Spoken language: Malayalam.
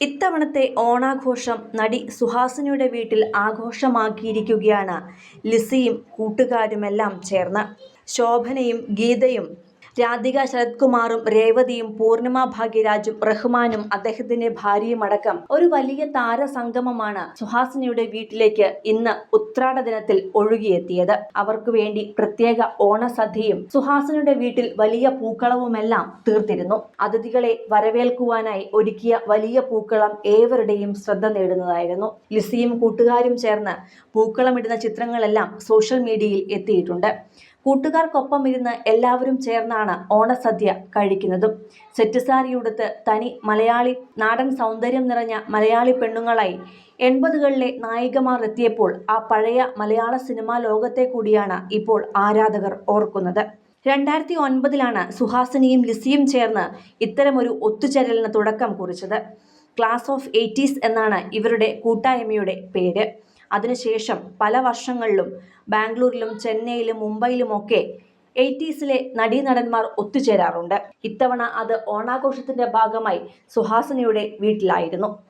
ഇത്തവണത്തെ ഓണാഘോഷം നടി സുഹാസിനിയുടെ വീട്ടിൽ ആഘോഷമാക്കിയിരിക്കുകയാണ്. ലിസിയും കൂട്ടുകാരുമെല്ലാം ചേർന്ന് ശോഭനയും ഗീതയും രാധിക ശരത്കുമാറും രേവതിയും പൂർണിമ ഭാഗ്യരാജും റഹ്മാനും അദ്ദേഹത്തിന്റെ ഭാര്യയും അടക്കം ഒരു വലിയ താരസംഗമമാണ് സുഹാസിനിയുടെ വീട്ടിലേക്ക് ഇന്ന് ഉത്രാട ദിനത്തിൽ ഒഴുകിയെത്തിയത്. അവർക്ക് വേണ്ടി പ്രത്യേക ഓണസദ്യയും സുഹാസിനിയുടെ വീട്ടിൽ വലിയ പൂക്കളവുമെല്ലാം തീർത്തിരുന്നു. അതിഥികളെ വരവേൽക്കുവാനായി ഒരുക്കിയ വലിയ പൂക്കളം ഏവരുടെയും ശ്രദ്ധ നേടുന്നതായിരുന്നു. ലിസിയും കൂട്ടുകാരും ചേർന്ന് പൂക്കളമിടുന്ന ചിത്രങ്ങളെല്ലാം സോഷ്യൽ മീഡിയയിൽ എത്തിയിട്ടുണ്ട്. കൂട്ടുകാർക്കൊപ്പം ഇരുന്ന് എല്ലാവരും ചേർന്നാണ് ഓണസദ്യ കഴിക്കുന്നതും. സെറ്റ് തനി മലയാളി നാടൻ സൗന്ദര്യം നിറഞ്ഞ മലയാളി പെണ്ണുങ്ങളായി എൺപതുകളിലെ നായികമാർ എത്തിയപ്പോൾ ആ പഴയ മലയാള സിനിമാ ലോകത്തെ കൂടിയാണ് ഇപ്പോൾ ആരാധകർ ഓർക്കുന്നത്. രണ്ടായിരത്തി ഒൻപതിലാണ് സുഹാസിനിയും ലിസിയും ചേർന്ന് ഇത്തരമൊരു ഒത്തുചേരലിന് തുടക്കം കുറിച്ചത്. ക്ലാസ് ഓഫ് എയ്റ്റീസ് എന്നാണ് ഇവരുടെ കൂട്ടായ്മയുടെ പേര്. അതിനുശേഷം പല വർഷങ്ങളിലും ബാംഗ്ലൂരിലും ചെന്നൈയിലും മുംബൈയിലുമൊക്കെ എയ്റ്റീസിലെ നടീനടന്മാർ ഒത്തുചേരാറുണ്ട്. ഇത്തവണ അത് ഓണാഘോഷത്തിന്റെ ഭാഗമായി സുഹാസിനിയുടെ വീട്ടിലായിരുന്നു.